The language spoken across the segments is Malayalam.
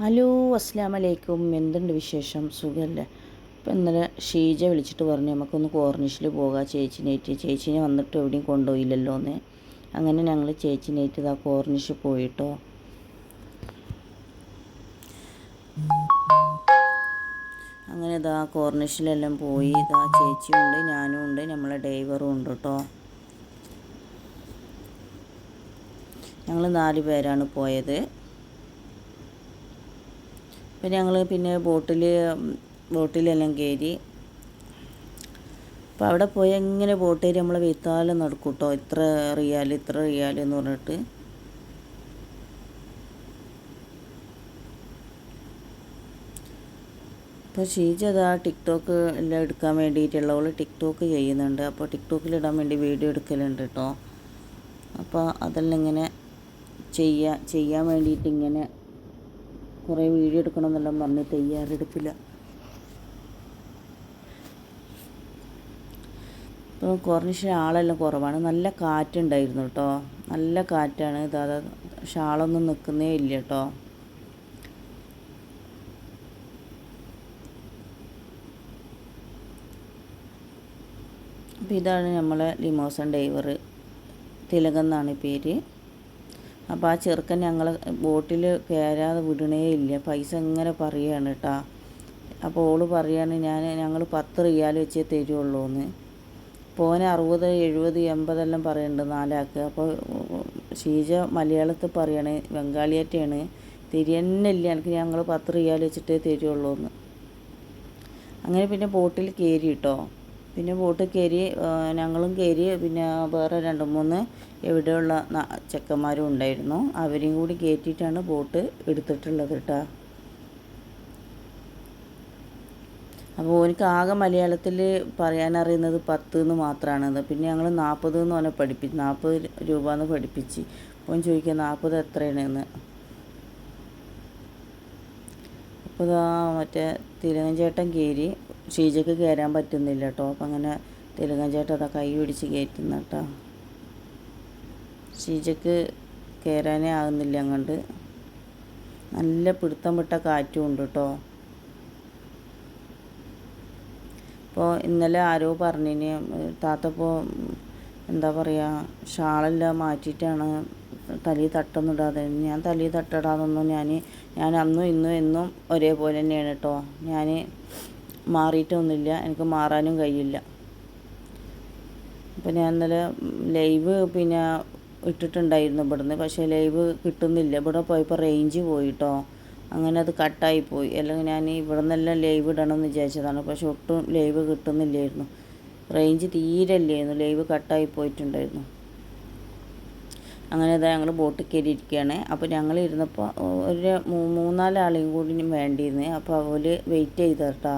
ഹലോ അസ്സാം വലൈക്കും എന്തുണ്ട് വിശേഷം? സുഖമല്ലേ അപ്പോൾ ഇന്നലെ ഷീജ വിളിച്ചിട്ട് പറഞ്ഞു നമുക്കൊന്ന് കോർണിഷിൽ പോകാം. ചേച്ചിനേറ്റ് ചേച്ചിനെ വന്നിട്ട് എവിടെയും കൊണ്ടുപോയില്ലല്ലോ എന്ന് അങ്ങനെ ഞങ്ങൾ ചേച്ചിനേറ്റ് ഇതാ കോർണിഷ് പോയിട്ടോ. അങ്ങനെ ഇതാ കോർണിഷിലെല്ലാം പോയി. ഇതാ ചേച്ചിയുണ്ട് ഞാനും ഉണ്ട് നമ്മളെ ഡ്രൈവറും ഉണ്ട് കേട്ടോ ഞങ്ങൾ നാല് പേരാണ് പോയത്. പിന്നെ ഞങ്ങൾ പിന്നെ ബോട്ടിൽ ബോട്ടിലെല്ലാം കയറി അപ്പോൾ അവിടെ പോയി എങ്ങനെ ബോട്ട് കയറി നമ്മൾ വിത്താലും നടക്കും കേട്ടോ ഇത്ര റിയാൽ ഇത്ര റിയാൽ എന്ന് പറഞ്ഞിട്ട്. അപ്പോൾ ഷീജ ആ ടിക്ടോക്ക് എല്ലാം എടുക്കാൻ വേണ്ടിയിട്ടുള്ള അവൾ ടിക്ടോക്ക് ചെയ്യുന്നുണ്ട്. അപ്പോൾ ടിക്ടോക്കിൽ ഇടാൻ വേണ്ടി വീഡിയോ എടുക്കലുണ്ട് കേട്ടോ. അപ്പോൾ അതെല്ലാം ഇങ്ങനെ ചെയ്യാൻ ചെയ്യാൻ വേണ്ടിയിട്ട് ഇങ്ങനെ കുറേ വീഡിയോ എടുക്കണം എന്നെല്ലാം പറഞ്ഞ് തയ്യാറെടുപ്പില്ല. ഇപ്പോൾ കുറഞ്ഞ ആളെല്ലാം കുറവാണ്. നല്ല കാറ്റുണ്ടായിരുന്നു കേട്ടോ നല്ല കാറ്റാണ്. ഇതാ ഷാളൊന്നും നിൽക്കുന്നേ ഇല്ല കേട്ടോ അപ്പോൾ ഇതാണ് നമ്മളെ ലിമോസൺ ഡ്രൈവർ തിലകം എന്നാണ് പേര്. അപ്പോൾ ആ ചെറുക്കൻ ഞങ്ങൾ ബോട്ടിൽ കയറാതെ വിടണേ ഇല്ല. പൈസ ഇങ്ങനെ പറയുകയാണ് കേട്ടോ അപ്പോൾ ഓൾ പറയാണ് ഞാൻ ഞങ്ങൾ പത്ത് റിയാൽ വെച്ചേ തരുള്ളൂ എന്ന് പോനെ അറുപത് എഴുപത് എൺപതെല്ലാം പറയുന്നുണ്ട് നാലാക്ക് അപ്പോൾ ഷീജ മലയാളത്തിൽ പറയാണ് ബംഗാളിയായിട്ടാണ് തിരിയന്നില്ല എനിക്ക് ഞങ്ങൾ പത്ത് റിയാൽ വെച്ചിട്ടേ തരുള്ളൂ എന്ന് അങ്ങനെ പിന്നെ ബോട്ടിൽ കയറി കേട്ടോ പിന്നെ ബോട്ട് കയറി ഞങ്ങളും കയറി പിന്നെ വേറെ രണ്ട് മൂന്ന് എവിടെയുള്ള ചെക്കന്മാരും ഉണ്ടായിരുന്നു. അവരെയും കൂടി കയറ്റിയിട്ടാണ് ബോട്ട് എടുത്തിട്ടുള്ളത് കേട്ടോ. അപ്പോൾ എനിക്ക് ആകെ മലയാളത്തിൽ പറയാനറിയുന്നത് പത്ത് എന്ന് മാത്രമാണത് പിന്നെ ഞങ്ങൾ നാൽപ്പത് എന്ന് പറഞ്ഞാൽ പഠിപ്പിച്ച് നാൽപ്പത് രൂപ എന്ന് പഠിപ്പിച്ച് അപ്പോൾ ചോദിക്കുക നാൽപ്പത് എത്രയാണെന്ന്? അപ്പോൾ മറ്റേ തിലകൻ ചേട്ടൻ കയറി ഷീജക്ക് കയറാൻ പറ്റുന്നില്ല കേട്ടോ അപ്പം അങ്ങനെ തിലകൻ അതാ കൈ പിടിച്ച് കയറ്റുന്ന കേട്ടോ ഷീജക്ക് കയറാനേ ആകുന്നില്ല അങ്ങോട്ട് നല്ല പിടുത്തം വിട്ട കാറ്റും ഉണ്ട് കേട്ടോ ഇപ്പോൾ ഇന്നലെ ആരോ പറഞ്ഞിന് താത്തപ്പോൾ എന്താ പറയുക ഷാളെല്ലാം മാറ്റിയിട്ടാണ് തലി തട്ടൊന്നിടാതെ ഞാൻ തലി തട്ടിടാതൊന്നും ഞാൻ ഞാൻ അന്നും ഇന്നും എന്നും ഒരേപോലെ തന്നെയാണ് കേട്ടോ ഞാൻ മാറിയിട്ടൊന്നുമില്ല. എനിക്ക് മാറാനും കഴിയില്ല. അപ്പം ഞാൻ ഇന്നലെ ലൈവ് പിന്നെ ഇട്ടിട്ടുണ്ടായിരുന്നു ഇവിടുന്ന്. പക്ഷേ ലൈവ് കിട്ടുന്നില്ല. ഇവിടെ പോയപ്പോൾ റേഞ്ച് പോയിട്ടോ അങ്ങനെ അത് കട്ടായി പോയി. അല്ലെങ്കിൽ ഞാൻ ഇവിടെ നിന്നെല്ലാം ലൈവ് ഇടണമെന്ന് വിചാരിച്ചതാണ്. പക്ഷെ ഒട്ടും ലൈവ് കിട്ടുന്നില്ലായിരുന്നു. റേഞ്ച് തീരെ ഇല്ലായിരുന്നു ലൈവ് കട്ടായി പോയിട്ടുണ്ടായിരുന്നു. അങ്ങനെ ഇതാ ഞങ്ങൾ ബോട്ടിൽ കയറിയിരിക്കുകയാണ്. അപ്പോൾ ഞങ്ങൾ ഇരുന്നപ്പോൾ ഒരു മൂ മൂന്നാലാളെയും കൂടി വേണ്ടിയിരുന്നു. അപ്പോൾ അവർ വെയിറ്റ് ചെയ്ത് കേട്ടോ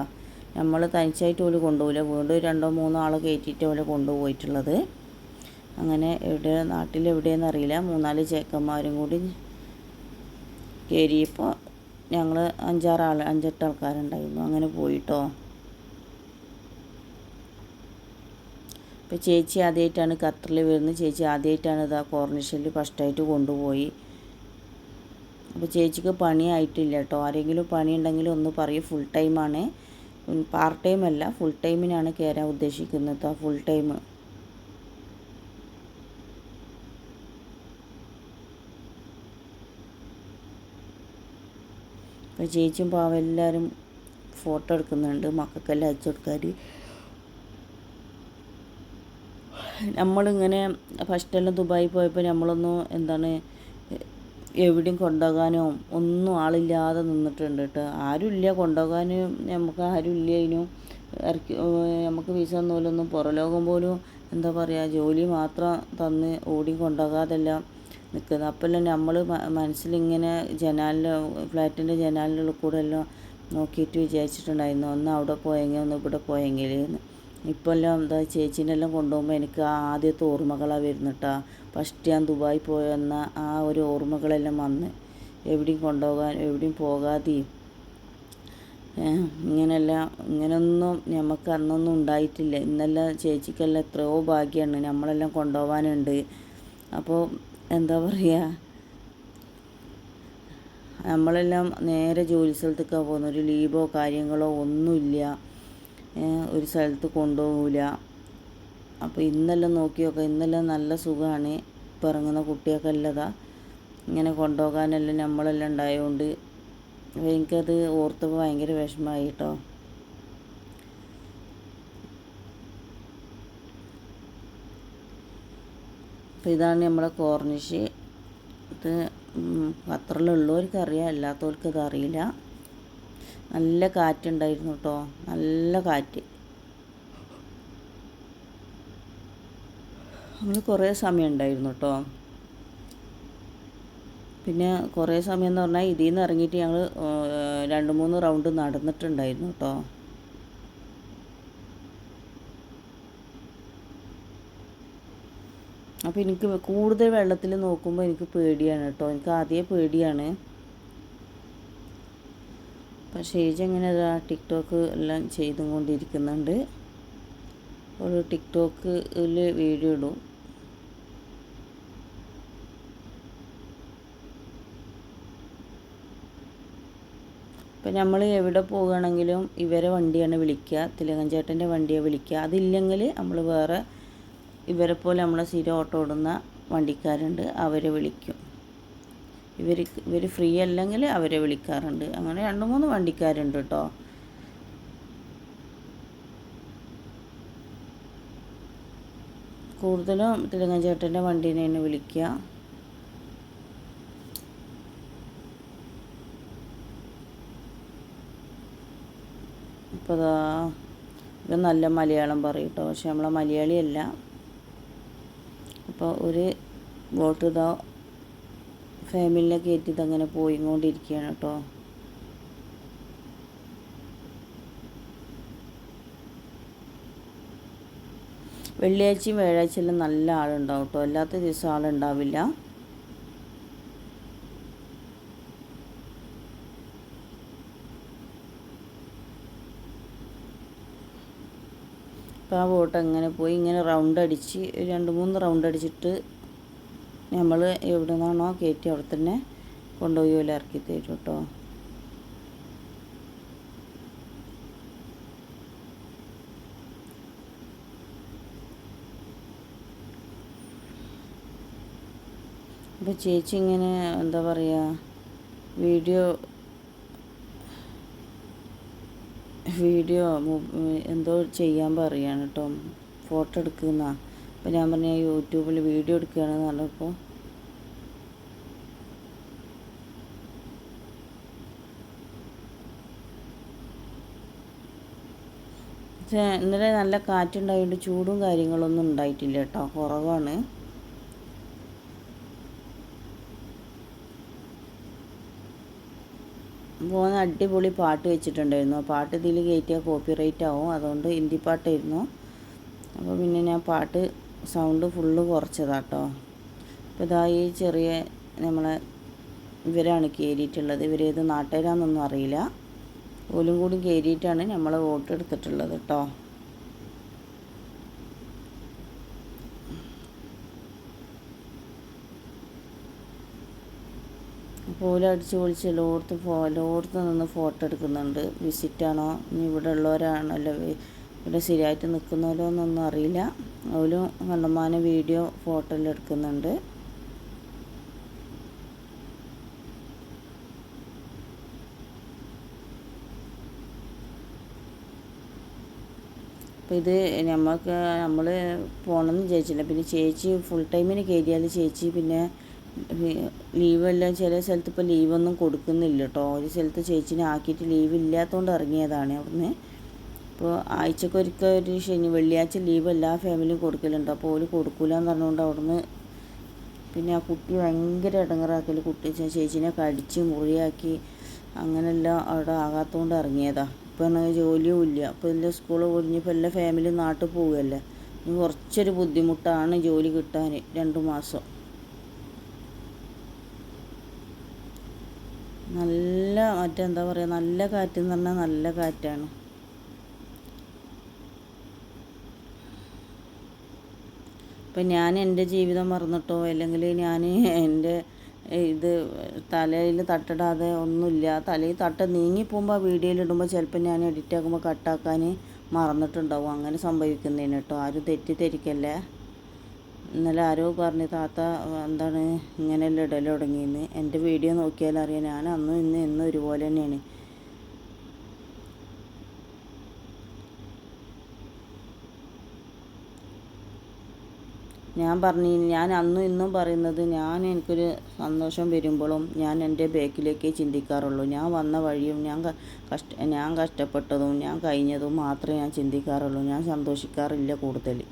നമ്മൾ തനിച്ചായിട്ട് ഓൽ കൊണ്ടുപോകില്ല വീണ്ടും രണ്ടോ മൂന്നോ ആളെ കയറ്റിയിട്ട് ഓലെ കൊണ്ടുപോയിട്ടുള്ളത്. അങ്ങനെ എവിടെ നാട്ടിലെവിടെയെന്ന് അറിയില്ല. മൂന്നാൽ ചേക്കന്മാരും കൂടി കയറിയപ്പോൾ ഞങ്ങൾ അഞ്ചാറ് ആൾ അഞ്ചെട്ട് ആൾക്കാരുണ്ടായിരുന്നു. അങ്ങനെ പോയിട്ടോ. ഇപ്പോൾ ചേച്ചി ആദ്യമായിട്ടാണ് ഖത്തറിൽ വരുന്നത്. ചേച്ചി ആദ്യമായിട്ടാണ് ഇതാ കോർണിഷനിൽ ഫസ്റ്റായിട്ട് കൊണ്ടുപോയി. അപ്പോൾ ചേച്ചിക്ക് പണിയായിട്ടില്ല കേട്ടോ. ആരെങ്കിലും പണി ഉണ്ടെങ്കിൽ ഒന്ന് പറയും. ഫുൾ ടൈമാണ് പാർട്ട് ടൈം അല്ല ഫുൾ ടൈമിനാണ് കയറാൻ ഉദ്ദേശിക്കുന്നത് ആ ഫുൾ ടൈം അപ്പോൾ ചേച്ചിയും പാവം എല്ലാവരും ഫോട്ടോ എടുക്കുന്നുണ്ട്. മക്കൾക്കെല്ലാം അയച്ചു കൊടുക്കാൻ നമ്മളിങ്ങനെ ഫസ്റ്റെല്ലാം ദുബായി പോയപ്പോൾ നമ്മളൊന്നും എന്താണ് എവിടെയും കൊണ്ടുപോകാനോ ഒന്നും ആളില്ലാതെ നിന്നിട്ടുണ്ട് കേട്ടോ ആരുമില്ല കൊണ്ടുപോകാനും നമുക്ക് ആരും ഇല്ല അതിനും ഇറക്കി നമുക്ക് വിസ ഒന്നുമില്ലൊന്നും പുറലോകം പോലും എന്താ പറയുക ജോലി മാത്രം തന്ന് ഓടി കൊണ്ടുപോകാതെല്ലാം നിൽക്കുന്നത്. അപ്പെല്ലാം നമ്മൾ മനസ്സിലിങ്ങനെ ജനാലിൽ ഫ്ലാറ്റിന്റെ ജനാലിന്റെ കൂടെ എല്ലാം നോക്കിയിട്ട് വിചാരിച്ചിട്ടുണ്ടായിരുന്നു. ഒന്ന് അവിടെ പോയെങ്കിൽ ഒന്ന് ഇവിടെ പോയെങ്കിൽ എന്ന്. ഇപ്പോൾ എല്ലാം എന്താ ചേച്ചീനെല്ലാം കൊണ്ടുപോകുമ്പോൾ എനിക്ക് ആദ്യത്തെ ഓർമ്മകളാണ് വരുന്നിട്ടാ. ഫസ്റ്റ് ഞാൻ ദുബായി പോയെന്ന ആ ഒരു ഓർമ്മകളെല്ലാം വന്ന് എവിടെയും കൊണ്ടുപോകാൻ എവിടെയും പോകാതെയും ഇങ്ങനെല്ലാം ഇങ്ങനൊന്നും നമുക്ക് അന്നൊന്നും ഉണ്ടായിട്ടില്ല. ഇന്നെല്ലാം ചേച്ചിക്കെല്ലാം എത്രയോ ഭാഗ്യമാണ് നമ്മളെല്ലാം കൊണ്ടുപോകാനുണ്ട്. അപ്പോൾ എന്താ പറയുക നമ്മളെല്ലാം നേരെ ജോലി സ്ഥലത്തേക്കാണ് പോകുന്നത്. ഒരു ലീവോ കാര്യങ്ങളോ ഒന്നുമില്ല. ഒരു സ്ഥലത്ത് കൊണ്ടുപോകില്ല അപ്പോൾ ഇന്നെല്ലാം നോക്കി നോക്കാം ഇന്നെല്ലാം നല്ല സുഖമാണ് ഇപ്പം ഇറങ്ങുന്ന കുട്ടിയൊക്കെ അല്ലതാ. ഇങ്ങനെ കൊണ്ടുപോകാനെല്ലാം നമ്മളെല്ലാം ഉണ്ടായതുകൊണ്ട് എനിക്കത് ഓർത്തപ്പോൾ ഭയങ്കര വിഷമമായി കേട്ടോ അപ്പോൾ ഇതാണ് നമ്മളെ കോർണിഷ്. ഇത് പത്രമുള്ളവർക്ക് അറിയാം അല്ലാത്തവർക്ക് അറിയില്ല. നല്ല കാറ്റുണ്ടായിരുന്നു കേട്ടോ നല്ല കാറ്റ്. നമ്മൾ കുറേ സമയം ഉണ്ടായിരുന്നു കേട്ടോ പിന്നെ കുറേ സമയം എന്ന് പറഞ്ഞാൽ ഇതിൽ നിന്ന് ഇറങ്ങിയിട്ട് ഞങ്ങൾ രണ്ട് മൂന്ന് റൗണ്ട് നടന്നിട്ടുണ്ടായിരുന്നു കേട്ടോ അപ്പോൾ എനിക്ക് കൂടുതൽ വെള്ളത്തിൽ നോക്കുമ്പോൾ എനിക്ക് പേടിയാണ് കേട്ടോ എനിക്ക് ആദ്യമേ പേടിയാണ്. അപ്പം ഷേജ് എങ്ങനെ ആ ടിക്ടോക്ക് എല്ലാം ചെയ്തും കൊണ്ടിരിക്കുന്നുണ്ട് ഒരു ടിക്ടോക്കിൽ വീഡിയോ ഇടും. ഇപ്പം നമ്മൾ എവിടെ പോകുകയാണെങ്കിലും ഇവരെ വണ്ടിയാണ് വിളിക്കുക. തിലകഞ്ചേട്ടന്റെ വണ്ടിയെ വിളിക്കുക. അതില്ലെങ്കിൽ നമ്മൾ വേറെ ഇവരെ പോലെ നമ്മളെ സ്ഥിരം ഓട്ടോ ഓടുന്ന വണ്ടിക്കാരുണ്ട്. അവരെ വിളിക്കും. ഇവർ ഇവർ ഫ്രീ അല്ലെങ്കിൽ അവരെ വിളിക്കാറുണ്ട്. അങ്ങനെ രണ്ട് മൂന്ന് വണ്ടിക്കാരുണ്ട് കേട്ടോ കൂടുതലും തിലകൻ വണ്ടീനെ വണ്ടീനെയാണ് വിളിക്കുക. അപ്പോൾ ഇതാ ഇവൻ നല്ല മലയാളം പറയും കേട്ടോ പക്ഷെ നമ്മളെ മലയാളിയല്ല. അപ്പോൾ ഒരു വോട്ട് ഇതാ ഫാമിലിനെ കയറ്റി ഇതങ്ങനെ പോയിക്കൊണ്ടിരിക്കുകയാണ് കേട്ടോ. വെള്ളിയാഴ്ചയും വ്യാഴാഴ്ചയിലും നല്ല ആളുണ്ടാവും കേട്ടോ. അല്ലാത്ത ദിവസം ആളുണ്ടാവില്ല. അപ്പോൾ ആ ബോട്ട് അങ്ങനെ പോയി. ഇങ്ങനെ റൗണ്ട് അടിച്ച് രണ്ട് മൂന്ന് റൗണ്ട് അടിച്ചിട്ട് നമ്മൾ എവിടെ നിന്നാണോ കയറ്റി അവിടെ തന്നെ കൊണ്ടുപോയി പോലെ ഇറക്കി തരും കേട്ടോ അപ്പോൾ ചേച്ചി ഇങ്ങനെ എന്താ പറയുക വീഡിയോ വീഡിയോ എന്തോ ചെയ്യാൻ പറയാണ് കേട്ടോ ഫോട്ടോ എടുക്കുന്ന. അപ്പോൾ ഞാൻ പറഞ്ഞ യൂട്യൂബിൽ വീഡിയോ എടുക്കുകയാണെന്ന് പറഞ്ഞപ്പോൾ ഇന്നലെ നല്ല കാറ്റുണ്ടായതുകൊണ്ട് ചൂടും കാര്യങ്ങളൊന്നും ഉണ്ടായിട്ടില്ല കേട്ടോ കുറവാണ്. പോകുന്ന അടിപൊളി പാട്ട് വെച്ചിട്ടുണ്ടായിരുന്നു. പാട്ട് ഇതിൽ കയറ്റിയാൽ കോപ്പി റൈറ്റ് ആവും. അതുകൊണ്ട് ഹിന്ദി പാട്ടായിരുന്നു. അപ്പോൾ പിന്നെ ഞാൻ പാട്ട് സൗണ്ട് ഫുള്ള് കുറച്ചതാട്ടോ. അപ്പോൾ ഇതാ ഈ ചെറിയ നമ്മളെ ഇവരാണ് കയറിയിട്ടുള്ളത് ഇവരേത് നാട്ടുകാരാണെന്നൊന്നും അറിയില്ല. ഓലും കൂടി കയറിയിട്ടാണ് നമ്മൾ വോട്ട് എടുത്തിട്ടുള്ളത് കേട്ടോ പോലടിച്ച് പൊളിച്ച് എല്ലായിടത്തും ഫോ ലോർത്ത് നിന്ന് ഫോട്ടോ എടുക്കുന്നുണ്ട്. വിസിറ്റാണോ? ഇനി ഇവിടെ ഉള്ളവരാണോ അല്ല ഇവിടെ ശരിയായിട്ട് നിൽക്കുന്നവരോ എന്നൊന്നും അറിയില്ല. അവരും കണ്ടമാനം വീഡിയോ ഫോട്ടോ എടുക്കുന്നുണ്ട്. അപ്പോൾ ഇത് നമുക്ക് നമ്മൾ പോകണമെന്ന് വിചാരിച്ചില്ല. പിന്നെ ചേച്ചി ഫുൾ ടൈമിന് കയറിയാൽ ചേച്ചി പിന്നെ ലീവെല്ലാം ചില സ്ഥലത്ത് ഇപ്പോൾ ലീവൊന്നും കൊടുക്കുന്നില്ല കേട്ടോ ഒരു സ്ഥലത്ത് ചേച്ചിനെ ആക്കിയിട്ട് ലീവ് ഇല്ലാത്തതുകൊണ്ട് ഇറങ്ങിയതാണ് അവിടുന്ന്. ഇപ്പോൾ ആഴ്ചക്കൊരിക്കൽ ഒരു ശനി വെള്ളിയാഴ്ച ലീവ് എല്ലാ ഫാമിലിയും കൊടുക്കലുണ്ട്. അപ്പോൾ ഓൽ കൊടുക്കൂല എന്ന് പറഞ്ഞുകൊണ്ട് അവിടുന്ന് പിന്നെ ആ കുട്ടി ഭയങ്കര ഇടങ്ങറാക്കൽ കുട്ടി ചേച്ചിനെ കടിച്ച് മുറിയാക്കി അങ്ങനെല്ലാം അവിടെ ആകാത്തതുകൊണ്ട് ഇറങ്ങിയതാ. ഇപ്പം ആണെങ്കിൽ ജോലിയും ഇല്ല. അപ്പോൾ ഇതിന്റെ സ്കൂൾ ഒഴിഞ്ഞപ്പോൾ എല്ലാ ഫാമിലിയും നാട്ടിൽ പോവുകയല്ലേ ഇനി കുറച്ചൊരു ബുദ്ധിമുട്ടാണ് ജോലി കിട്ടാൻ രണ്ട് മാസം. നല്ല മറ്റെന്താ പറയുക നല്ല കാറ്റെന്ന് പറഞ്ഞാൽ നല്ല കാറ്റാണ്. ഇപ്പം ഞാൻ എന്റെ ജീവിതം മറന്നിട്ടോ? അല്ലെങ്കിൽ ഞാൻ എന്റെ ഇത് തലയിൽ തട്ടിടാതെ ഒന്നുമില്ല. തലയിൽ തട്ട് നീങ്ങി പോകുമ്പോൾ വീഡിയോയിലിടുമ്പോൾ ചിലപ്പോൾ ഞാൻ എഡിറ്റ് ആക്കുമ്പോൾ കട്ടാക്കാൻ മറന്നിട്ടുണ്ടാവും. അങ്ങനെ സംഭവിക്കുന്നതിന് കേട്ടോ. ആരും തെറ്റിദ്ധരിക്കല്ലേ? ഇന്നലെ ആരോ പറഞ്ഞു താത്ത എന്താണ് ഇങ്ങനെയല്ല ഇടൽ തുടങ്ങിയെന്ന്? എന്റെ വീഡിയോ നോക്കിയാൽ അറിയാം ഞാൻ അന്നും ഇന്നും എന്നും ഒരുപോലെ തന്നെയാണ്. ഞാൻ പറഞ്ഞു ഞാൻ അന്നും ഇന്നും പറയുന്നത് ഞാൻ എനിക്കൊരു സന്തോഷം വരുമ്പോഴും ഞാൻ എന്റെ ബാക്കിലേക്കേ ചിന്തിക്കാറുള്ളൂ. ഞാൻ വന്ന വഴിയും ഞാൻ കഷ്ട ഞാൻ കഷ്ടപ്പെട്ടതും ഞാൻ കഴിഞ്ഞതും മാത്രമേ ഞാൻ ചിന്തിക്കാറുള്ളൂ. ഞാൻ സന്തോഷിക്കാറില്ല കൂടുതൽ.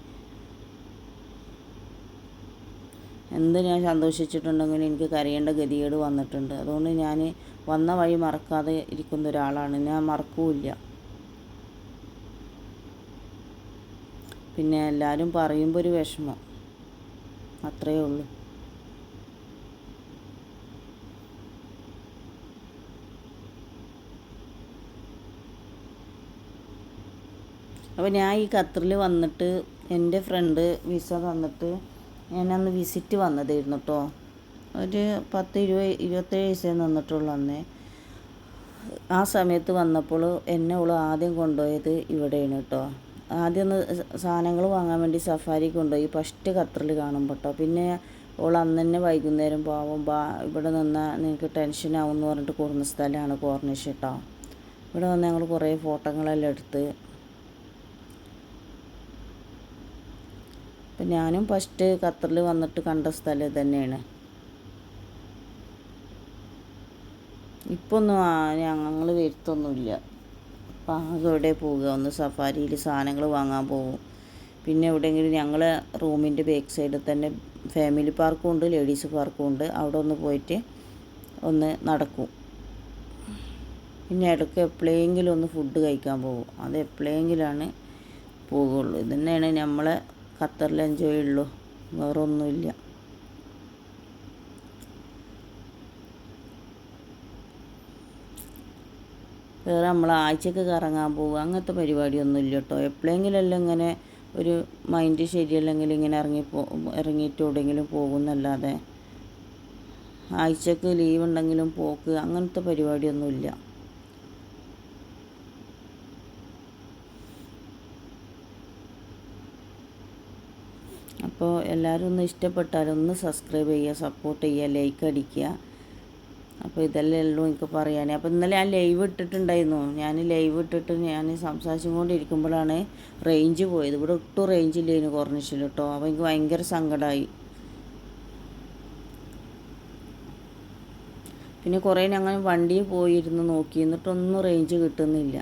എന്ത് ഞാൻ സന്തോഷിച്ചിട്ടുണ്ടെങ്കിലും എനിക്ക് കരയേണ്ട ഗതികേട് വന്നിട്ടുണ്ട്. അതുകൊണ്ട് ഞാൻ വന്ന വഴി മറക്കാതെ ഇരിക്കുന്ന ഒരാളാണ്. ഞാൻ മറക്കൂല്ല. പിന്നെ എല്ലാവരും പറയുമ്പോൾ ഒരു വിഷമം. അത്രയേ ഉള്ളൂ. അപ്പോൾ ഞാൻ ഈ ഖത്തറിൽ വന്നിട്ട് എന്റെ ഫ്രണ്ട് വിസ തന്നിട്ട് ഞാൻ അന്ന് വിസിറ്റ് വന്നതായിരുന്നു കേട്ടോ ഒരു പത്ത് ഇരുപത് ഇരുപത്തേഴ് ദിവസമേ നിന്നിട്ടുള്ളൂ അന്നേ. ആ സമയത്ത് വന്നപ്പോൾ എന്നെ അവൾ ആദ്യം കൊണ്ടുപോയത് ഇവിടെയാണ് കേട്ടോ ആദ്യം ഒന്ന് സാധനങ്ങൾ വാങ്ങാൻ വേണ്ടി സഫാരി കൊണ്ടുപോയി. ഫസ്റ്റ് ഖത്തറിൽ കാണും കേട്ടോ പിന്നെ ഓൾ അന്ന് തന്നെ വൈകുന്നേരം പോവും. ബാ ഇവിടെ നിന്നാൽ നിങ്ങൾക്ക് ടെൻഷനാവും എന്ന് പറഞ്ഞിട്ട് കൂടുന്ന സ്ഥലമാണ് കോർണിഷ് കേട്ടോ ഇവിടെ വന്ന് ഞങ്ങൾ കുറേ ഫോട്ടോകളെല്ലാം എടുത്ത്. അപ്പം ഞാനും ഫസ്റ്റ് ഖത്തറിൽ വന്നിട്ട് കണ്ട സ്ഥലം തന്നെയാണ്. ഇപ്പോൾ ഒന്നും ഞങ്ങൾ വരുത്തൊന്നുമില്ല. അപ്പോൾ ആകെ പോവുക. ഒന്ന് സഫാരിയിൽ സാധനങ്ങൾ വാങ്ങാൻ പോകും പിന്നെ എവിടെയെങ്കിലും ഞങ്ങൾ റൂമിന്റെ ബാക്ക് സൈഡിൽ തന്നെ ഫാമിലി പാർക്കും ഉണ്ട് ലേഡീസ് പാർക്കും ഉണ്ട്. അവിടെ ഒന്ന് പോയിട്ട് ഒന്ന് നടക്കും. പിന്നെ ഇടയ്ക്ക് എപ്പോഴെങ്കിലും ഒന്ന് ഫുഡ് കഴിക്കാൻ പോകും അത് എപ്പോഴെങ്കിലാണ് പോകുള്ളൂ ഇത് തന്നെയാണ് നമ്മളെ ഖത്തറിൽ എൻജോയ് ഉള്ളൂ വേറെ വേറെ നമ്മൾ ആഴ്ചക്ക് കറങ്ങാൻ പോവുക അങ്ങനത്തെ പരിപാടിയൊന്നും ഇല്ല കേട്ടോ എപ്പോഴെങ്കിലെല്ലാം ഇങ്ങനെ ഒരു മൈൻഡ് ശരിയല്ലെങ്കിൽ ഇങ്ങനെ ഇറങ്ങി പോ ഇറങ്ങിയിട്ട് എവിടെയെങ്കിലും പോകുന്നല്ലാതെ. ആഴ്ചക്ക് ലീവ് ഉണ്ടെങ്കിലും പോക്ക് അങ്ങനത്തെ പരിപാടിയൊന്നുമില്ല അപ്പോൾ എല്ലാവരും ഒന്ന് ഇഷ്ടപ്പെട്ടാൽ ഒന്ന് സബ്സ്ക്രൈബ് ചെയ്യുക സപ്പോർട്ട് ചെയ്യുക ലൈക്ക് അടിക്കുക. അപ്പോൾ ഇതെല്ലാം ഉള്ളൂ എനിക്ക് പറയാനേ. അപ്പോൾ ഇന്നലെ ഞാൻ ലൈവ് ഇട്ടിട്ടുണ്ടായിരുന്നു. ഞാൻ ലൈവ് ഇട്ടിട്ട് ഞാൻ സംസാരിച്ചും കൊണ്ടിരിക്കുമ്പോഴാണ് റേഞ്ച് പോയത്. ഇവിടെ ഒട്ടും റേഞ്ച് ഇല്ലായിരുന്നു കുറഞ്ഞിച്ചില്ല കേട്ടോ അപ്പോൾ എനിക്ക് ഭയങ്കര സങ്കടമായി പിന്നെ കുറേ ഞങ്ങൾ വണ്ടിയിൽ പോയിരുന്നു നോക്കി. എന്നിട്ടൊന്നും റേഞ്ച് കിട്ടുന്നില്ല.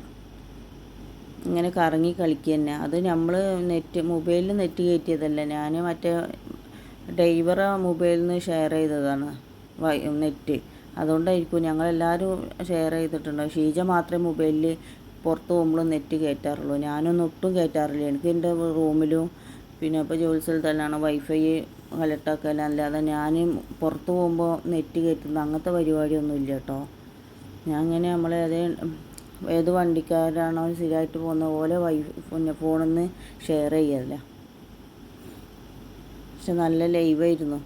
ഇങ്ങനെ കറങ്ങി കളിക്കുക തന്നെ. അത് നമ്മൾ നെറ്റ് മൊബൈലിൽ നെറ്റ് കയറ്റിയതല്ല. ഞാൻ മറ്റേ ഡ്രൈവറെ മൊബൈലിൽ നിന്ന് ഷെയർ ചെയ്തതാണ്. നെറ്റ് അതുകൊണ്ടായിരിക്കും ഞങ്ങളെല്ലാവരും ഷെയർ ചെയ്തിട്ടുണ്ട്. ഷീജ മാത്രമേ മൊബൈലിൽ പുറത്ത് പോകുമ്പോഴും നെറ്റ് കയറ്റാറുള്ളൂ ഞാനൊന്നും ഒട്ടും കയറ്റാറില്ല എനിക്ക് എന്റെ റൂമിലും പിന്നെ ഇപ്പോൾ ജോലി സ്ഥലത്തെല്ലാം വൈഫൈ കലക്റ്റാക്കല അല്ലാതെ ഞാൻ പുറത്ത് പോകുമ്പോൾ നെറ്റ് കയറ്റുന്ന അങ്ങനത്തെ പരിപാടിയൊന്നും ഇല്ല കേട്ടോ. ഞാൻ അങ്ങനെ നമ്മളെ അതേ ഏത് വണ്ടിക്കാരാണോ സ്ഥിരമായിട്ട് പോകുന്ന പോലെ വൈഫ് പിന്നെ ഫോണിൽ നിന്ന് ഷെയർ ചെയ്യല്ല പക്ഷെ നല്ല ലൈവായിരുന്നു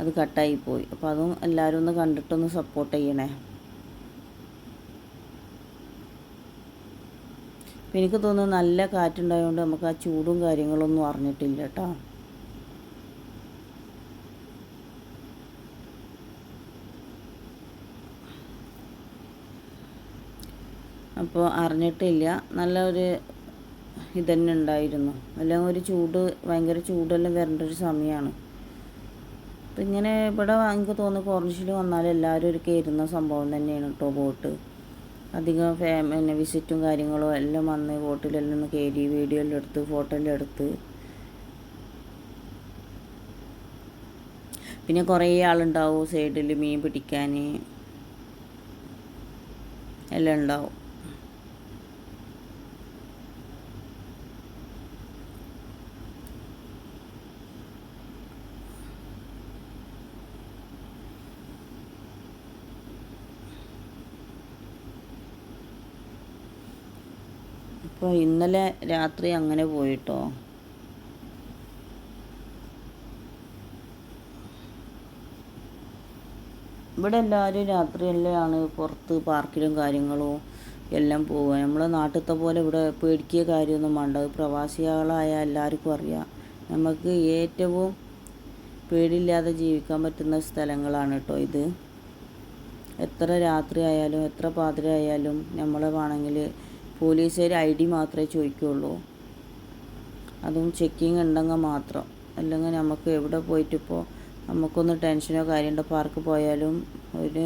അത് കട്ടായി പോയി. അപ്പോൾ അതും എല്ലാവരും ഒന്ന് കണ്ടിട്ടൊന്ന് സപ്പോർട്ട് ചെയ്യണേ. എനിക്ക് തോന്നുന്നു നല്ല കാറ്റുണ്ടായതുകൊണ്ട് നമുക്ക് ആ ചൂടും കാര്യങ്ങളൊന്നും അറിഞ്ഞിട്ടില്ല കേട്ടോ. അപ്പോൾ അറിഞ്ഞിട്ടില്ല. നല്ല ഒരു ഇതന്നെ ഉണ്ടായിരുന്നു. എല്ലാം ഒരു ചൂട് ഭയങ്കര ചൂടെല്ലാം വരേണ്ട ഒരു സമയമാണ് അപ്പം ഇങ്ങനെ ഇവിടെ എനിക്ക് തോന്നുന്നു കോർണിഷിൽ വന്നാൽ എല്ലാവരും ഒരു കയറുന്ന സംഭവം തന്നെയാണ് കേട്ടോ ബോട്ട് അധികം ഫാമ പിന്നെ വിസിറ്റും കാര്യങ്ങളും എല്ലാം വന്ന് ബോട്ടിലെല്ലാം ഒന്ന് കയറി വീഡിയോ എല്ലാം എടുത്ത് ഫോട്ടോ എല്ലാം എടുത്ത്. പിന്നെ കുറേ ആളുണ്ടാവും സൈഡിൽ മീൻ പിടിക്കാൻ എല്ലാം ഉണ്ടാവും. അപ്പോൾ ഇന്നലെ രാത്രി അങ്ങനെ പോയിട്ടോ? ഇവിടെ എല്ലാവരും രാത്രിയെല്ലാം പുറത്ത് പാർക്കിലും കാര്യങ്ങളും എല്ലാം പോവുക. നമ്മളെ നാട്ടിലത്തെ പോലെ ഇവിടെ പേടിക്കിയ കാര്യമൊന്നും വേണ്ട. പ്രവാസികളായ എല്ലാവർക്കും അറിയാം. നമുക്ക് ഏറ്റവും പേടിയില്ലാതെ ജീവിക്കാൻ പറ്റുന്ന സ്ഥലങ്ങളാണ് കേട്ടോ ഇത്. എത്ര രാത്രി ആയാലും എത്ര പാതിരായാലും നമ്മളെ വേണമെങ്കിൽ പോലീസുകാർ ഐ ഡി മാത്രമേ ചോദിക്കുകയുള്ളൂ അതും ചെക്കിങ് ഉണ്ടെങ്കിൽ മാത്രം. അല്ലെങ്കിൽ നമുക്ക് എവിടെ പോയിട്ടിപ്പോൾ നമുക്കൊന്ന് ടെൻഷനോ കാര്യമുണ്ടോ പാർക്ക് പോയാലും ഒരു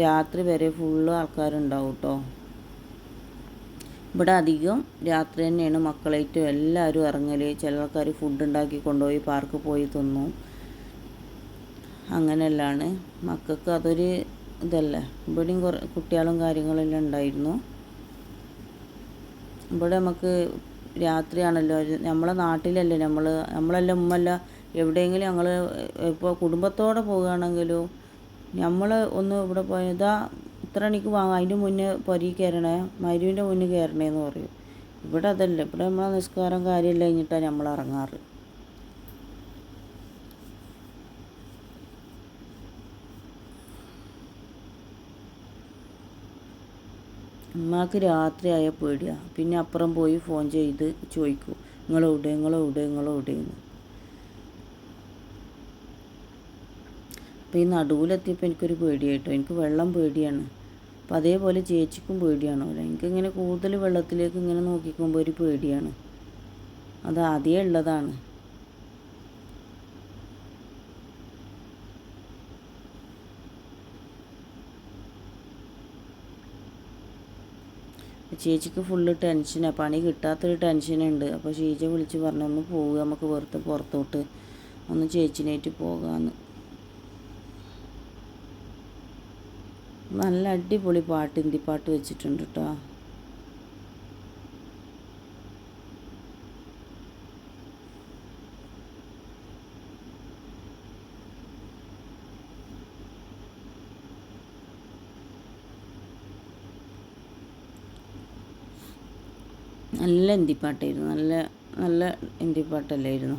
രാത്രി വരെ ഫുള്ള് ആൾക്കാരുണ്ടാവും കേട്ടോ. ഇവിടെ അധികം രാത്രി തന്നെയാണ് മക്കളായിട്ടും എല്ലാവരും ഇറങ്ങൽ. ചില ആൾക്കാർ ഫുഡ് ഉണ്ടാക്കി കൊണ്ടുപോയി പാർക്ക് പോയി തിന്നു. അങ്ങനെയല്ലാണ് മക്കൾക്ക് അതൊരു ഇതല്ലേ? ഇവിടെയും കുറേ കുട്ടികളും കാര്യങ്ങളെല്ലാം ഉണ്ടായിരുന്നു. ഇവിടെ നമുക്ക് രാത്രിയാണല്ലോ. നമ്മളെ നാട്ടിലല്ലേ നമ്മൾ നമ്മളല്ല ഉമ്മല്ല. എവിടെയെങ്കിലും ഞങ്ങൾ ഇപ്പോൾ കുടുംബത്തോടെ പോവുകയാണെങ്കിലും നമ്മൾ ഒന്ന് ഇവിടെ പോയി ഇതാ ഇത്ര മണിക്ക് വാങ്ങാം അതിന്റെ മുന്നേ പൊരി കയറണേ മരുവിന്റെ മുന്നേ കയറണേന്ന് പറയും. ഇവിടെ അതല്ല ഇവിടെ നമ്മളെ നിസ്കാരം കാര്യമില്ല കഴിഞ്ഞിട്ടാണ് നമ്മൾ ഇറങ്ങാറ്. ഉമ്മാക്ക് രാത്രിയായ പേടിയാണ് പിന്നെ അപ്പുറം പോയി ഫോൺ ചെയ്ത് ചോദിക്കും നിങ്ങളെവിടെ? നിങ്ങളെവിടെ? നിങ്ങളെവിടെയെന്ന്? അപ്പോൾ ഈ നടുവിലെത്തിയപ്പോൾ എനിക്കൊരു പേടിയായിട്ടോ എനിക്ക് വെള്ളം പേടിയാണ്. അപ്പോൾ അതേപോലെ ചേച്ചിക്കും പേടിയാണോ. എനിക്കിങ്ങനെ കൂടുതൽ വെള്ളത്തിലേക്ക് ഇങ്ങനെ നോക്കിക്കുമ്പോൾ ഒരു പേടിയാണ്. അത് ആദ്യമേ ഉള്ളതാണ്. ചേച്ചിക്ക് ഫുള്ള് ടെൻഷനാണ് പണി കിട്ടാത്തൊരു ടെൻഷനുണ്ട് അപ്പോൾ ചേച്ചി വിളിച്ച് പറഞ്ഞു ഒന്ന് പോവുക നമുക്ക് വെറുതെ പുറത്തോട്ട് ഒന്ന് ചേച്ചിനായിട്ട് പോകാമെന്ന് നല്ല അടിപൊളി പാട്ട് ഹിന്ദി പാട്ട് വെച്ചിട്ടുണ്ട് കേട്ടോ നല്ല എന്തിപ്പാട്ടായിരുന്നു പാട്ടായിരുന്നു നല്ല നല്ല എന്തിപ്പാട്ടല്ലായിരുന്നു പാട്ടല്ലായിരുന്നു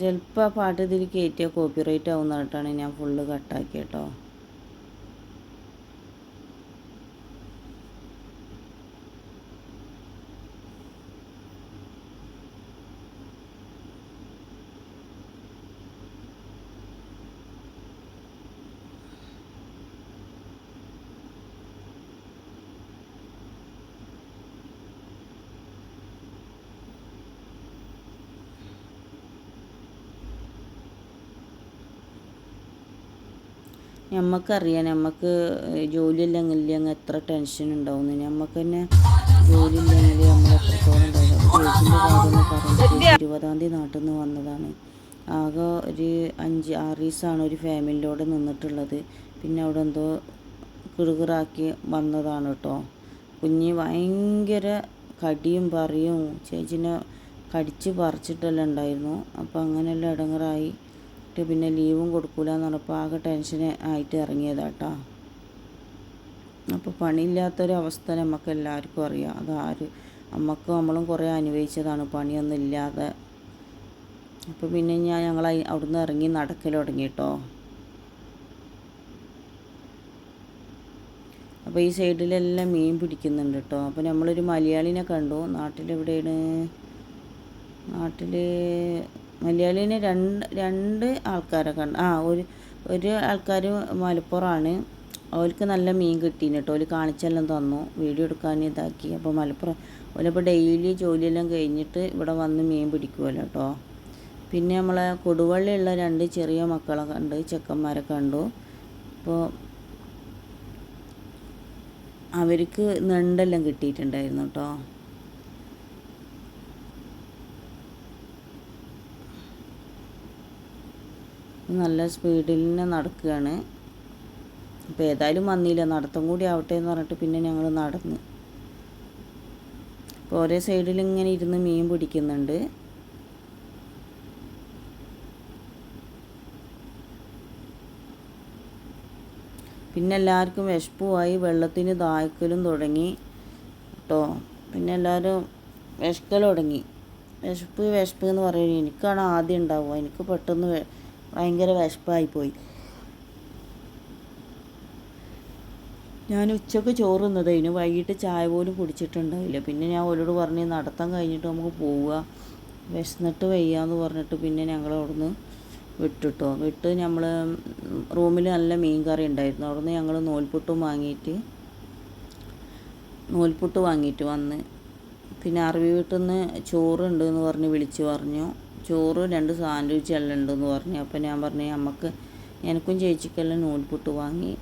ചിലപ്പോൾ ആ പാട്ട് ഇതിൽ കയറ്റിയാൽ കോപ്പിറൈറ്റ് ആവുന്നതായിട്ടാണ് ഞാൻ ഫുള്ള് കട്ടാക്കിയ കേട്ടോ ഞമ്മക്കറിയാം നമുക്ക് ജോലി ഇല്ലെങ്കിൽ എത്ര ടെൻഷൻ ഉണ്ടാവുന്നു. നമുക്ക് തന്നെ ജോലി ഇല്ലെങ്കിൽ നമ്മൾ എത്രത്തോളം ഉണ്ടാവും ഇരുപതാം തീയതി നാട്ടിൽ നിന്ന് വന്നതാണ്. ആകെ ഒരു അഞ്ച് ആറ് ദിവസമാണ് ഒരു ഫാമിലിയോടെ നിന്നിട്ടുള്ളത്. പിന്നെ അവിടെ എന്തോ കിറുകിറാക്കി വന്നതാണ് കേട്ടോ കുഞ്ഞ് ഭയങ്കര കടിയും പറയും. ചേച്ചിനെ കടിച്ച് പറിച്ചിട്ടെല്ലാം ഉണ്ടായിരുന്നു. അപ്പോൾ അങ്ങനെയെല്ലാം ഇടങ്ങറായി. എന്നിട്ട് പിന്നെ ലീവും കൊടുക്കൂല എന്ന് ആകെ ടെൻഷൻ ആയിട്ട് ഇറങ്ങിയതാട്ടോ. അപ്പോൾ പണിയില്ലാത്തൊരവസ്ഥ നമുക്ക് എല്ലാവർക്കും അറിയാം അതാര് നമുക്ക് നമ്മളും കുറേ അനുഭവിച്ചതാണ് പണിയൊന്നും ഇല്ലാതെ. അപ്പോൾ പിന്നെ ഞാൻ ഞങ്ങൾ അവിടുന്ന് ഇറങ്ങി നടക്കൽ തുടങ്ങി കേട്ടോ അപ്പോൾ ഈ സൈഡിലെല്ലാം മീൻ പിടിക്കുന്നുണ്ട് കേട്ടോ അപ്പോൾ നമ്മളൊരു മലയാളിനെ കണ്ടു. നാട്ടിലെവിടെയാണ്? നാട്ടിൽ മലയാളീനെ രണ്ട് രണ്ട് ആൾക്കാരെ കണ്ട് ആ ഒരു ഒരു ആൾക്കാർ മലപ്പുറമാണ്. അവർക്ക് നല്ല മീൻ കിട്ടീന് കേട്ടോ അവർ കാണിച്ചെല്ലാം തന്നു. വീഡിയോ എടുക്കാൻ ഇതാക്കി. അപ്പോൾ മലപ്പുറം ഓലിപ്പോൾ ഡെയിലി ജോലിയെല്ലാം കഴിഞ്ഞിട്ട് ഇവിടെ വന്ന് മീൻ പിടിക്കുമല്ലോ കേട്ടോ പിന്നെ നമ്മളെ കൊടുവള്ളിയുള്ള രണ്ട് ചെറിയ മക്കളെ കണ്ട് ചെക്കന്മാരെ കണ്ടു. അപ്പോൾ അവർക്ക് നെണ്ടെല്ലാം കിട്ടിയിട്ടുണ്ടായിരുന്നു കേട്ടോ നല്ല സ്പീഡിൽ തന്നെ നടക്കുകയാണ് അപ്പോൾ ഏതായാലും വന്നില്ല നടത്തം കൂടി ആവട്ടെ എന്ന് പറഞ്ഞിട്ട് പിന്നെ ഞങ്ങൾ നടന്ന്. അപ്പോൾ ഓരോ സൈഡിൽ ഇങ്ങനെ ഇരുന്ന് മീൻ പിടിക്കുന്നുണ്ട്. പിന്നെ എല്ലാവർക്കും വിശപ്പുമായി വെള്ളത്തിന് ദാഹിക്കലും തുടങ്ങി. കേട്ടോ പിന്നെ എല്ലാവരും വിശക്കൽ തുടങ്ങി വിശപ്പ് വിശപ്പ് എന്ന് പറയുന്നത് എനിക്കാണ് ആദ്യം ഉണ്ടാവുക. എനിക്ക് പെട്ടെന്ന് ഭയങ്കര വിഷപ്പായിപ്പോയി ഞാൻ ഉച്ചയ്ക്ക് ചോറ് തിന്നതേനു വൈകിട്ട് ചായ പോലും കുടിച്ചിട്ടുണ്ടായില്ല. പിന്നെ ഞാൻ അവരോട് പറഞ്ഞ് നടത്താൻ കഴിഞ്ഞിട്ട് നമുക്ക് പോവുക. വിശന്നിട്ട് വയ്യാന്ന് പറഞ്ഞിട്ട് പിന്നെ ഞങ്ങൾ അവിടുന്ന് വിട്ടിട്ടോ. വിട്ട് നമ്മൾ റൂമിൽ നല്ല മീൻ കറി ഉണ്ടായിരുന്നു. അവിടുന്ന് ഞങ്ങൾ നൂൽപുട്ടും വാങ്ങിയിട്ട് നൂൽപുട്ട് വാങ്ങിയിട്ട് വന്ന്. പിന്നെ അറബി വീട്ടിൽ നിന്ന് ചോറുണ്ട് എന്ന് പറഞ്ഞ് വിളിച്ച് പറഞ്ഞു. ചോറ് രണ്ട് സാൻഡ്വിച്ച് എല്ലാം ഉണ്ടെന്ന് പറഞ്ഞു. അപ്പോൾ ഞാൻ പറഞ്ഞു നമുക്ക് എനിക്കും ചേച്ചിക്കെല്ലാം നൂൽപുട്ട് വാങ്ങി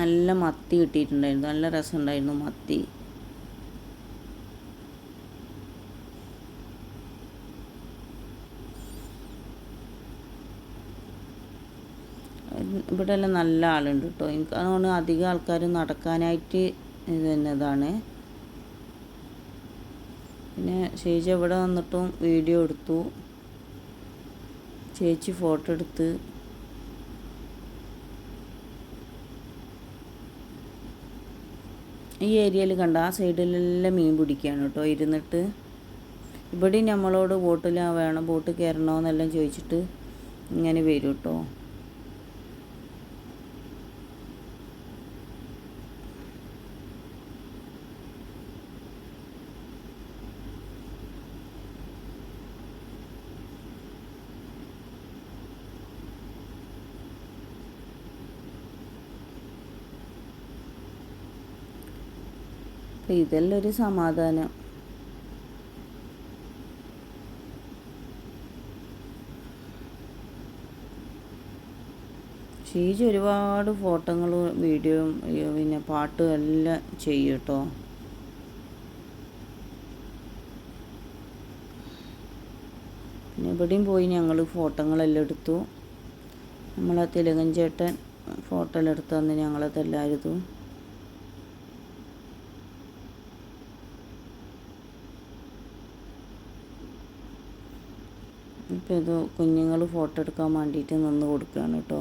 നല്ല മത്തി കിട്ടിയിട്ടുണ്ടായിരുന്നു. നല്ല രസമുണ്ടായിരുന്നു മത്തി. ഇവിടെ എല്ലാം നല്ല ആളുണ്ട് കേട്ടോ. എനിക്ക് അതുകൊണ്ട് അധികം ആൾക്കാർ നടക്കാനായിട്ട് ഇതാണ് പിന്നെ ചേച്ചി എവിടെ വന്നിട്ടും വീഡിയോ എടുത്തു. ചേച്ചി ഫോട്ടോ എടുത്ത്. ഈ ഏരിയയിൽ കണ്ട? ആ സൈഡിലെല്ലാം മീൻ പിടിക്കുകയാണ് കേട്ടോ. ഇരുന്നിട്ട് ഇവിടെ നമ്മളോട് ബോട്ടിൽ വേണം ബോട്ട് കയറണമെന്നെല്ലാം ചോദിച്ചിട്ട് ഇങ്ങനെ വരും കേട്ടോ. അപ്പം ഇതെല്ലാം ഒരു സമാധാനം. ഷീജ ഒരുപാട് ഫോട്ടോകളും വീഡിയോയും പിന്നെ പാട്ടും എല്ലാം ചെയ്യും കേട്ടോ പിന്നെ ഇവിടെയും പോയി ഞങ്ങൾ ഫോട്ടോകളെല്ലാം എടുത്തു. നമ്മളെ തിലകൻ ചേട്ടൻ ഫോട്ടോ എല്ലാം എടുത്തു തന്ന് ഞങ്ങളതെല്ലാവരും ഇപ്പം ഇത് കുഞ്ഞുങ്ങൾ ഫോട്ടോ എടുക്കാൻ വേണ്ടിയിട്ട് നിന്ന് കൊടുക്കുകയാണ് കേട്ടോ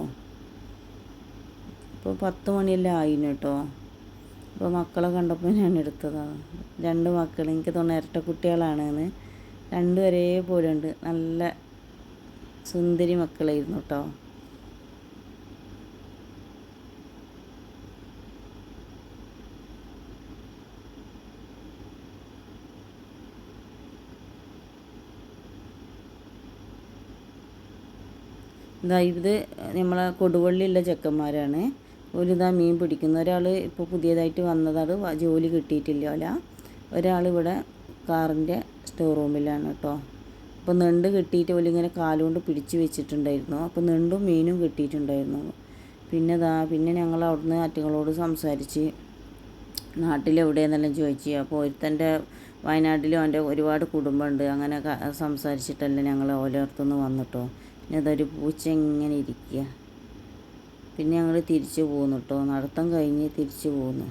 ഇപ്പോൾ പത്ത് മണിയെല്ലാം ആയിന് കേട്ടോ അപ്പോൾ മക്കളെ കണ്ടപ്പോൾ ഞാൻ എടുത്തതാണ് രണ്ട് മക്കൾ എനിക്ക് തോന്നുന്നു ഇരട്ട കുട്ടികളാണെന്ന്. രണ്ടുപേരേ ഒരേപോലെ ഉണ്ട് നല്ല സുന്ദരി മക്കളായിരുന്നു കേട്ടോ ഇതാ ഇത് നമ്മളെ കൊടുവള്ളിയുള്ള ചെക്കന്മാരാണ്. ഒരിതാ മീൻ പിടിക്കുന്ന. ഒരാൾ ഇപ്പോൾ പുതിയതായിട്ട് വന്നതാണ്. ജോലി കിട്ടിയിട്ടില്ല അല്ല ഒരാൾ ഇവിടെ കാറിന്റെ സ്റ്റോർ റൂമിലാണ് കേട്ടോ. അപ്പോൾ നെണ്ട് കിട്ടിയിട്ട് ഓലിങ്ങനെ കാലുകൊണ്ട് പിടിച്ച് വെച്ചിട്ടുണ്ടായിരുന്നു. അപ്പോൾ നെണ്ടും മീനും കിട്ടിയിട്ടുണ്ടായിരുന്നു. പിന്നെ ദാ പിന്നെ ഞങ്ങൾ അവിടുന്ന് അറ്റുങ്ങളോട് സംസാരിച്ച് നാട്ടിലെവിടെയെന്നെല്ലാം ചോദിച്ചു? അപ്പോൾ ഒരുത്തന്റെ വയനാട്ടിലും അവന്റെ ഒരുപാട് കുടുംബമുണ്ട്. അങ്ങനെ സംസാരിച്ചിട്ടല്ല ഞങ്ങൾ ഓലർത്തുനിന്ന് വന്നിട്ടോ. അതൊരു പൂച്ച ഇങ്ങനെ ഇരിക്കുക. പിന്നെ ഞങ്ങൾ തിരിച്ചു പോകുന്നു കേട്ടോ നടത്തം കഴിഞ്ഞ് തിരിച്ചു പോകുന്നു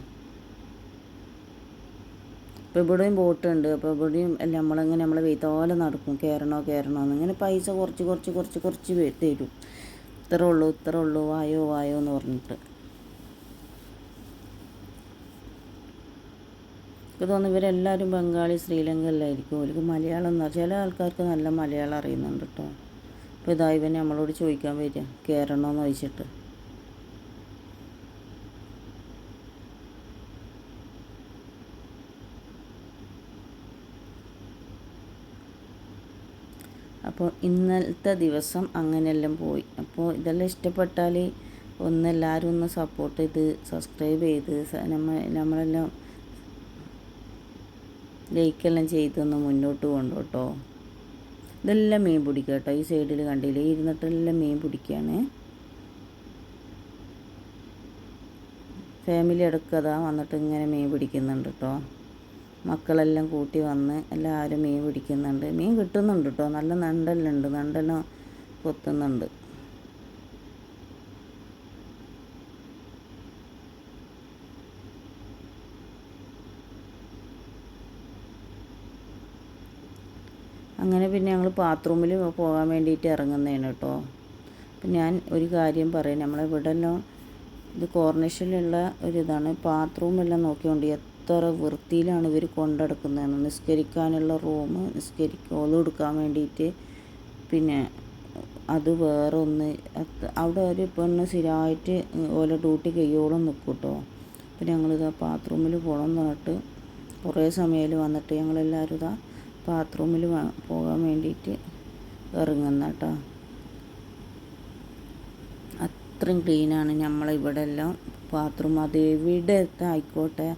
അപ്പോൾ ഇവിടെയും ബോട്ടുണ്ട്. അപ്പോൾ ഇവിടെയും നമ്മളിങ്ങനെ നമ്മളെ വെയ്ത്തോലെ നടക്കും. കയറണോ കയറണോ എന്ന്. ഇങ്ങനെ പൈസ കുറച്ച് കുറച്ച് കുറച്ച് കുറച്ച് തരും. ഇത്ര ഉള്ളൂ ഇത്ര ഉള്ളൂ വായോ വായോ എന്ന് പറഞ്ഞിട്ട്. എനിക്ക് തോന്നുന്നു ഇവരെല്ലാവരും ബംഗാളി ശ്രീലങ്കയിലായിരിക്കും. അവർക്ക് മലയാളം ചില ആൾക്കാർക്ക് നല്ല മലയാളം അറിയുന്നുണ്ട് കേട്ടോ അപ്പോൾ ഇതാ നമ്മളോട് ചോദിക്കാൻ വരിക കയറണമെന്ന് ചോദിച്ചിട്ട്. അപ്പോൾ ഇന്നലത്തെ ദിവസം അങ്ങനെയെല്ലാം പോയി. അപ്പോൾ ഇതെല്ലാം ഇഷ്ടപ്പെട്ടാൽ ഒന്ന് എല്ലാവരും ഒന്ന് സപ്പോർട്ട് ചെയ്ത് സബ്സ്ക്രൈബ് ചെയ്ത് നമ്മൾ നമ്മ നമ്മളെല്ലാം ലൈക്കെല്ലാം ചെയ്തൊന്ന് മുന്നോട്ട് കൊണ്ടുപോട്ടോ ഇതെല്ലാം മീൻ പിടിക്കുക കേട്ടോ. ഈ സൈഡിൽ കണ്ടില്ലേ? ഇരുന്നിട്ടെല്ലാം മീൻ പിടിക്കുകയാണ് ഫാമിലി എടുക്കതാ വന്നിട്ട് ഇങ്ങനെ മീൻ പിടിക്കുന്നുണ്ട് കേട്ടോ. മക്കളെല്ലാം കൂട്ടി വന്ന് എല്ലാവരും മീൻ പിടിക്കുന്നുണ്ട്. മീൻ കിട്ടുന്നുണ്ട് കേട്ടോ. നല്ല നണ്ടെല്ലാം ഉണ്ട്. നണ്ടെല്ലാം കൊത്തുന്നുണ്ട് അങ്ങനെ പിന്നെ ഞങ്ങൾ ബാത്റൂമിൽ പോകാൻ വേണ്ടിയിട്ട് ഇറങ്ങുന്നതാണ് കേട്ടോ. അപ്പം ഞാൻ ഒരു കാര്യം പറയാം. നമ്മളെ ഇവിടെ എല്ലാം ഇത് കോർണേഷനിലുള്ള ഒരിതാണ് ബാത്റൂമെല്ലാം നോക്കിക്കൊണ്ട് എത്ര വൃത്തിയിലാണ് ഇവർ കൊണ്ടെടുക്കുന്നതെന്ന്. നിസ്കരിക്കാനുള്ള റൂം നിസ്കരിക്കുക ഓൽ കൊടുക്കാൻ വേണ്ടിയിട്ട്. പിന്നെ അത് വേറെ ഒന്ന് അവിടെ ഒരു പെണ്ണ് സ്ഥിരമായിട്ട് ഓല ഡ്യൂട്ടി കയ്യോളം നിൽക്കും കേട്ടോ. അപ്പം ഞങ്ങളിതാ ബാത്റൂമിൽ പോകണം എന്ന് പറഞ്ഞിട്ട് കുറേ സമയത്തിൽ വന്നിട്ട് ഞങ്ങളെല്ലാവരും ഇതാ ബാത്റൂമിൽ പോകാൻ വേണ്ടിയിട്ട് ഇറങ്ങുന്ന കേട്ടോ അത്രയും ക്ലീനാണ് നമ്മളിവിടെ എല്ലാം ബാത്റൂം അത് എവിടെ ആയിക്കോട്ടെ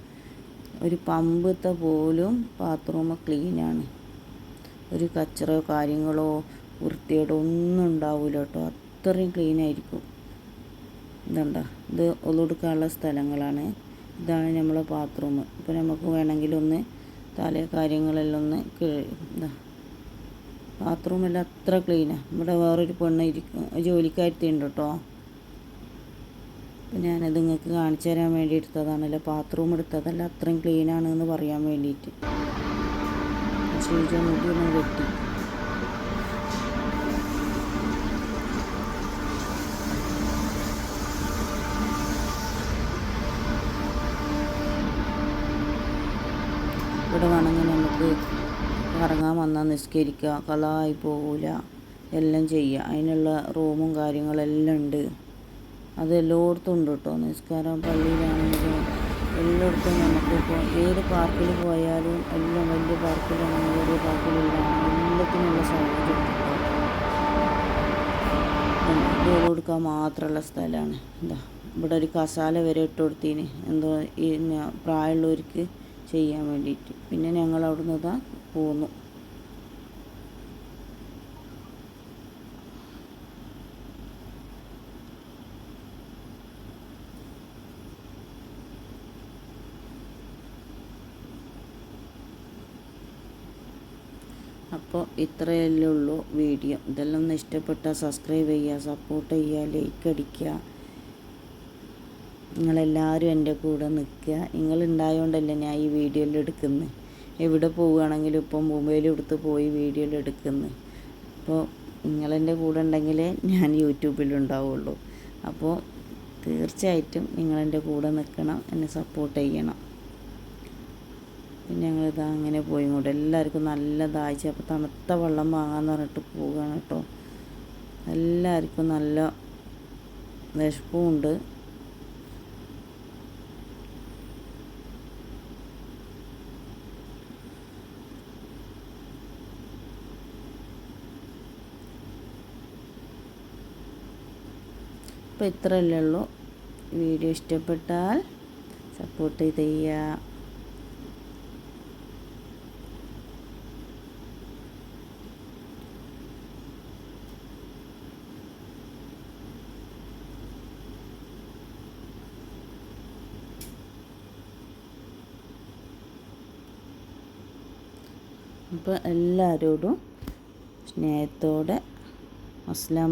ഒരു പമ്പത്തെ പോലും ബാത്റൂം ക്ലീനാണ് ഒരു കച്ചറയോ കാര്യങ്ങളോ വൃത്തിയോടോ ഒന്നും ഉണ്ടാവില്ല കേട്ടോ അത്രയും ക്ലീൻ ആയിരിക്കും. ഇതുണ്ട? ഇത് ഒതുടുക്കാനുള്ള സ്ഥലങ്ങളാണ്. ഇതാണ് നമ്മളെ ബാത്റൂം ഇപ്പോൾ നമുക്ക് വേണമെങ്കിൽ ഒന്ന് തല കാര്യങ്ങളെല്ലാം ഒന്ന് ഇതാ. ബാത്റൂമെല്ലാം അത്ര ക്ലീനാണ് ഇവിടെ വേറൊരു പെണ്ണ് ഇരിക്കും ജോലിക്കാരത്തി ഉണ്ട് കേട്ടോ. അപ്പം ഞാനത് നിങ്ങൾക്ക് കാണിച്ചു തരാൻ വേണ്ടി എടുത്തതാണല്ലോ. ബാത്റൂം എടുത്തതല്ല അത്രയും ക്ലീനാണ് എന്ന് പറയാൻ വേണ്ടിയിട്ട്. ശ്രീജ മുടി ഒന്ന് വെട്ടി. വന്നാൽ നിസ്കരിക്കുക കളായി പോവില്ല എല്ലാം ചെയ്യുക. അതിനുള്ള റൂമും കാര്യങ്ങളെല്ലാം ഉണ്ട്. അത് എല്ലായിടത്തും ഉണ്ട് കേട്ടോ. നിസ്കാരം പള്ളിയിലാണെങ്കിലും എല്ലായിടത്തും നമുക്കിപ്പോൾ ഏത് പാർക്കിൽ പോയാലും എല്ലാം വലിയ പാർക്കിലാണെങ്കിലും വലിയ പാർക്കിലാണെങ്കിലും എല്ലാത്തിനുള്ള സൗകര്യം ജോലി കൊടുക്കാൻ മാത്രമുള്ള സ്ഥലമാണ്. എന്താ ഇവിടെ ഒരു കസാല വരെ ഇട്ട് കൊടുത്തിന്. എന്തോ പ്രായമുള്ളവർക്ക് ചെയ്യാൻ വേണ്ടിയിട്ട്. പിന്നെ ഞങ്ങൾ അവിടുന്ന് ഇതാ പോന്നു അപ്പോൾ ഇത്രയല്ലേ ഉള്ളൂ വീഡിയോ. ഇതെല്ലാം ഒന്ന് ഇഷ്ടപ്പെട്ടാൽ സബ്സ്ക്രൈബ് ചെയ്യുക സപ്പോർട്ട് ചെയ്യുക ലൈക്ക് അടിക്കുക. നിങ്ങളെല്ലാവരും എന്റെ കൂടെ നിൽക്കുക. നിങ്ങളുണ്ടായതുകൊണ്ടല്ലേ ഞാൻ ഈ വീഡിയോയിൽ എടുക്കുന്നത് എവിടെ പോവുകയാണെങ്കിലും ഇപ്പം മൊബൈൽ എടുത്ത് പോയി വീഡിയോയിൽ എടുക്കുന്നത് അപ്പോൾ നിങ്ങളെന്റെ കൂടെ ഉണ്ടെങ്കിലേ ഞാൻ യൂട്യൂബിലുണ്ടാവുള്ളൂ അപ്പോൾ തീർച്ചയായിട്ടും നിങ്ങളെന്റെ കൂടെ നിൽക്കണം എന്നെ സപ്പോർട്ട് ചെയ്യണം. ഞങ്ങളിതാ അങ്ങനെ പോയി ഇങ്ങോട്ട്. എല്ലാവർക്കും നല്ല ദാഹിച്ച് അപ്പോൾ തണുത്ത വെള്ളം വാങ്ങാമെന്ന് പറഞ്ഞിട്ട് പോവുകയാണ് കേട്ടോ. എല്ലാവർക്കും നല്ല വിഷപ്പുമുണ്ട് അപ്പോൾ ഇത്രയല്ലേ ഉള്ളൂ. വീഡിയോ ഇഷ്ടപ്പെട്ടാൽ സപ്പോർട്ട് ചെയ്യുക. അപ്പോൾ എല്ലാവരോടും സ്നേഹത്തോടെ അസ്ലാം